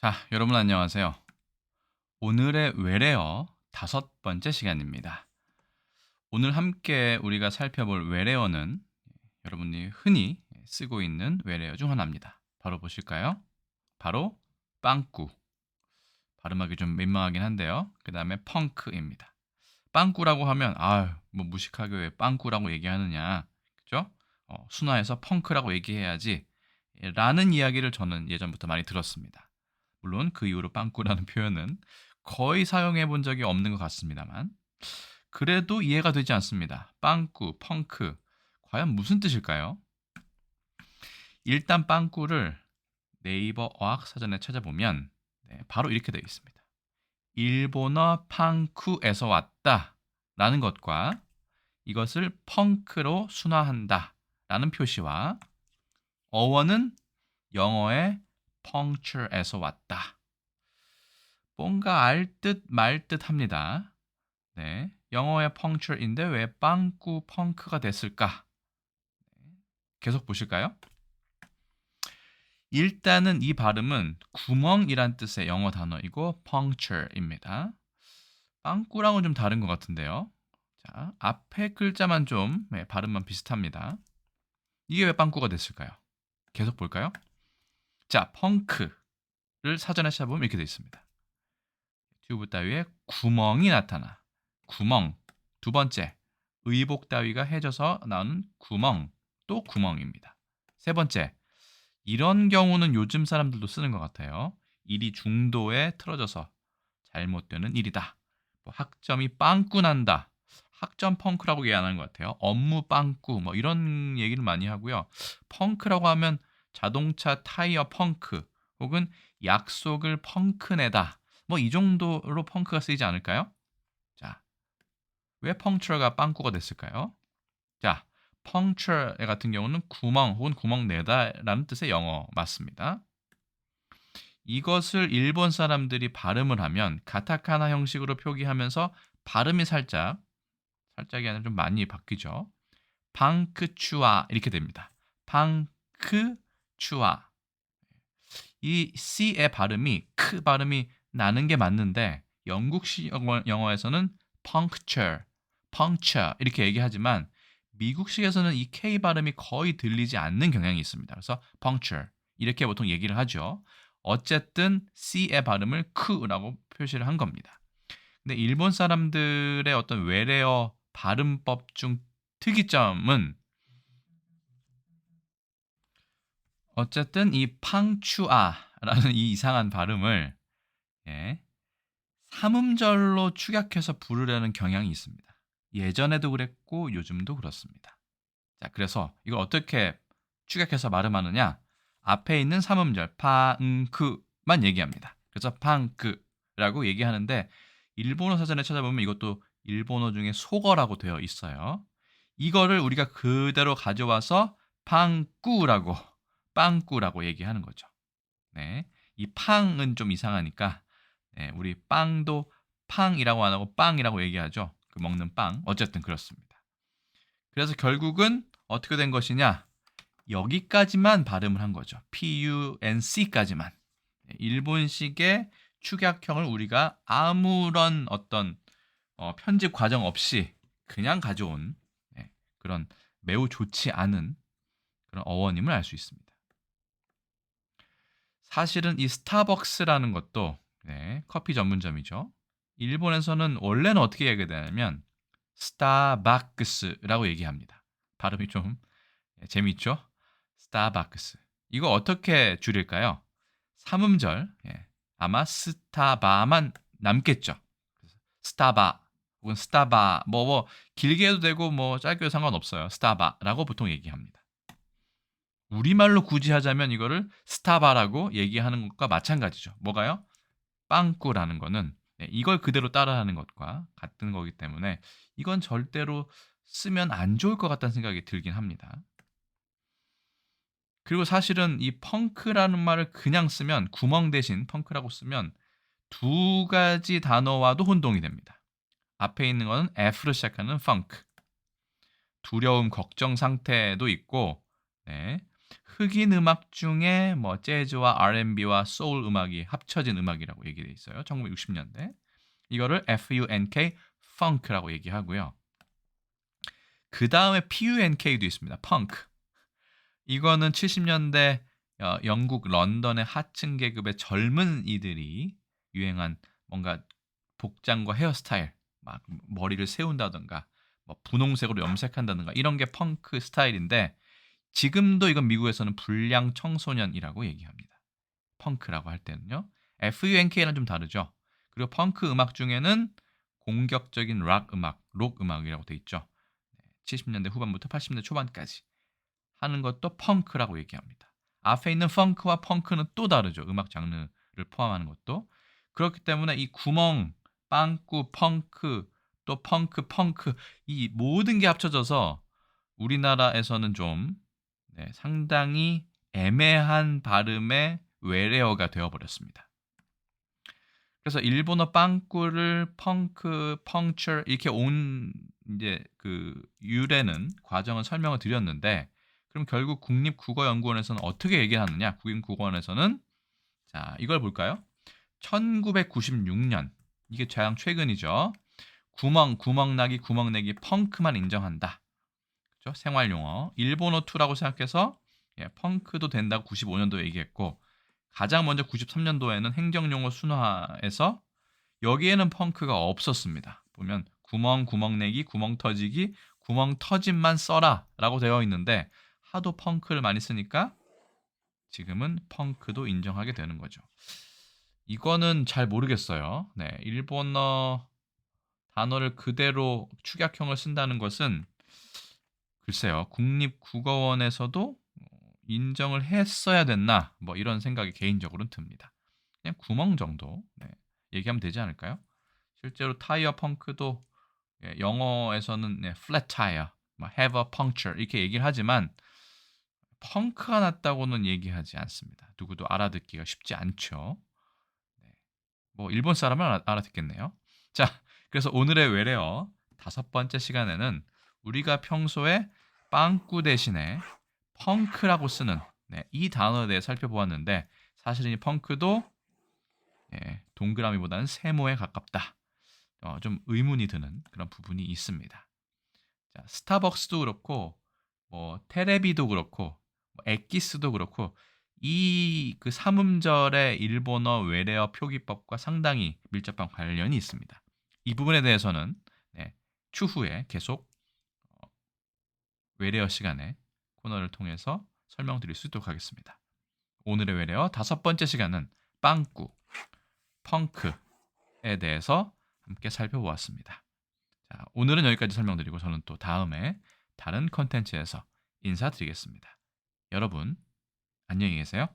자, 여러분 안녕하세요. 오늘의 외래어 다섯 번째 시간입니다. 오늘 함께 우리가 살펴볼 외래어는 여러분이 흔히 쓰고 있는 외래어 중 하나입니다. 바로 보실까요? 바로 빵꾸. 발음하기 좀 민망하긴 한데요. 그 다음에 펑크입니다. 빵꾸라고 하면 아유 뭐 무식하게 왜 빵꾸라고 얘기하느냐 그죠? 어, 순화해서 펑크라고 얘기해야지 라는 이야기를 저는 예전부터 많이 들었습니다. 물론 그 이후로 빵꾸라는 표현은 거의 사용해 본 적이 없는 것 같습니다만 그래도 이해가 되지 않습니다. 빵꾸, 펑크 과연 무슨 뜻일까요? 일단 빵꾸를 네이버 어학사전에 찾아보면 네, 바로 이렇게 되어 있습니다. 일본어 팡쿠에서 왔다 라는 것과 이것을 펑크로 순화한다 라는 표시와 어원은 영어의 puncture에서 왔다. 뭔가 알 듯 말 듯 합니다. 네, 영어의 puncture인데 왜 빵꾸 펑크가 됐을까? 네, 계속 보실까요? 일단은 이 발음은 구멍이란 뜻의 영어 단어이고 puncture입니다. 빵꾸랑은 좀 다른 것 같은데요. 자, 앞에 글자만 좀 네, 발음만 비슷합니다. 이게 왜 빵꾸가 됐을까요? 계속 볼까요? 자, 펑크를 사전에 찾아보면 이렇게 되어 있습니다. 튜브 따위에 구멍이 나타나. 구멍. 두 번째, 의복 따위가 해져서 나오는 구멍. 또 구멍입니다. 세 번째, 이런 경우는 요즘 사람들도 쓰는 것 같아요. 일이 중도에 틀어져서 잘못되는 일이다. 뭐 학점이 빵꾸 난다. 학점 펑크라고 얘기하는 것 같아요. 업무 빵꾸 뭐 이런 얘기를 많이 하고요. 펑크라고 하면 자동차 타이어 펑크 혹은 약속을 펑크내다. 뭐 이 정도로 펑크가 쓰이지 않을까요? 자, 왜 펑처가 빵꾸가 됐을까요? 자, 펑처 같은 경우는 구멍 혹은 구멍 내다라는 뜻의 영어 맞습니다. 이것을 일본 사람들이 발음을 하면 가타카나 형식으로 표기하면서 발음이 살짝 살짝이 아니라 좀 많이 바뀌죠. 방크추아 이렇게 됩니다. 방크 추아 이 C의 발음이 크 발음이 나는 게 맞는데 영국식 영어 에서는 puncture, puncture 이렇게 얘기하지만 미국식에서는 이 K 발음이 거의 들리지 않는 경향이 있습니다. 그래서 puncture 이렇게 보통 얘기를 하죠. 어쨌든 C의 발음을 크라고 표시를 한 겁니다. 근데 일본 사람들의 어떤 외래어 발음법 중 특이점은 어쨌든 이 팡추아라는 이 이상한 발음을 예, 삼음절로 축약해서 부르려는 경향이 있습니다. 예전에도 그랬고 요즘도 그렇습니다. 자, 그래서 이걸 어떻게 축약해서 발음하느냐? 앞에 있는 삼음절 팡크만 얘기합니다. 그래서 팡크라고 얘기하는데 일본어 사전에 찾아보면 이것도 일본어 중에 속어라고 되어 있어요. 이거를 우리가 그대로 가져와서 빵꾸라고 빵꾸라고 얘기하는 거죠. 네. 이 팡은 좀 이상하니까 네, 우리 빵도 팡이라고 안 하고 빵이라고 얘기하죠. 그 먹는 빵. 어쨌든 그렇습니다. 그래서 결국은 어떻게 된 것이냐? 여기까지만 발음을 한 거죠. P-U-N-C까지만. 네, 일본식의 축약형을 우리가 아무런 어떤 어, 편집 과정 없이 그냥 가져온 네, 그런 매우 좋지 않은 그런 어원임을 알 수 있습니다. 사실은 이 스타벅스라는 것도 네, 커피 전문점이죠. 일본에서는 원래는 어떻게 얘기되냐면 스타벅스라고 얘기합니다. 발음이 좀 네, 재미있죠? 스타벅스. 이거 어떻게 줄일까요? 삼음절. 예, 아마 스타바만 남겠죠. 스타바 혹은 스타바 뭐, 뭐 길게 해도 되고 뭐 짧게 해도 상관없어요. 스타바라고 보통 얘기합니다. 우리말로 굳이 하자면 이거를 스타바라고 얘기하는 것과 마찬가지죠. 뭐가요? 빵꾸라는 거는 네, 이걸 그대로 따라하는 것과 같은 거기 때문에 이건 절대로 쓰면 안 좋을 것 같다는 생각이 들긴 합니다. 그리고 사실은 이 펑크라는 말을 그냥 쓰면 구멍 대신 펑크라고 쓰면 두 가지 단어와도 혼동이 됩니다. 앞에 있는 거는 F로 시작하는 funk. 두려움, 걱정 상태도 있고, 네. 흑인 음악 중에 뭐 재즈와 R&B와 소울 음악이 합쳐진 음악이라고 얘기돼 있어요. 1960년대. 이거를 FUNK funk라고 얘기하고요. 그 다음에 PUNK도 있습니다. punk. 이거는 70년대 어, 영국 런던의 하층 계급의 젊은 이들이 유행한 뭔가 복장과 헤어스타일, 막 머리를 세운다던가, 뭐 분홍색으로 염색한다던가 이런 게 펑크 스타일인데 지금도 이건 미국에서는 불량 청소년이라고 얘기합니다. 펑크라고 할 때는요. FUNK는 좀 다르죠. 그리고 펑크 음악 중에는 공격적인 락 음악, 록 음악이라고 돼 있죠. 70년대 후반부터 80년대 초반까지 하는 것도 펑크라고 얘기합니다. 앞에 있는 펑크와 펑크는 또 다르죠. 음악 장르를 포함하는 것도. 그렇기 때문에 이 구멍, 빵꾸, 펑크, 또 펑크, 펑크 이 모든 게 합쳐져서 우리나라에서는 좀 네, 상당히 애매한 발음의 외래어가 되어버렸습니다. 그래서 일본어 빵꾸를 펑크, 펑처 이렇게 온 이제 그 유래는 과정을 설명을 드렸는데 그럼 결국 국립국어연구원에서는 어떻게 얘기하느냐? 국립국어원에서는 자 이걸 볼까요? 1996년 이게 가장 최근이죠. 구멍, 구멍나기, 구멍내기, 펑크만 인정한다. 그렇죠? 생활용어. 일본어 2라고 생각해서 예, 펑크도 된다고 95년도에 얘기했고 가장 먼저 93년도에는 행정용어 순화에서 여기에는 펑크가 없었습니다. 보면 구멍, 구멍 내기, 구멍 터지기, 구멍 터짐만 써라 라고 되어 있는데 하도 펑크를 많이 쓰니까 지금은 펑크도 인정하게 되는 거죠. 이거는 잘 모르겠어요. 네, 일본어 단어를 그대로 축약형을 쓴다는 것은 글쎄요. 국립국어원에서도 인정을 했어야 됐나? 뭐 이런 생각이 개인적으로는 듭니다. 그냥 구멍 정도 네, 얘기하면 되지 않을까요? 실제로 타이어 펑크도 예, 영어에서는 네, flat tire, 뭐 have a puncture 이렇게 얘기를 하지만 펑크가 났다고는 얘기하지 않습니다. 누구도 알아듣기가 쉽지 않죠. 네. 뭐 일본 사람은 알아, 알아듣겠네요. 자, 그래서 오늘의 외래어 다섯 번째 시간에는 우리가 평소에 빵꾸 대신에 펑크라고 쓰는 네, 이 단어에 대해 살펴보았는데 사실은 이 펑크도 예, 동그라미보다는 세모에 가깝다. 어, 좀 의문이 드는 그런 부분이 있습니다. 자, 스타벅스도 그렇고 뭐 테레비도 그렇고 뭐 엑기스도 그렇고 이 그 삼음절의 일본어 외래어 표기법과 상당히 밀접한 관련이 있습니다. 이 부분에 대해서는 네, 추후에 계속 어, 외래어 시간에 코너를 통해서 설명드릴 수 있도록 하겠습니다. 오늘의 외래어 다섯 번째 시간은 빵꾸, 펑크에 대해서 함께 살펴보았습니다. 자, 오늘은 여기까지 설명드리고 저는 또 다음에 다른 컨텐츠에서 인사드리겠습니다. 여러분, 안녕히 계세요.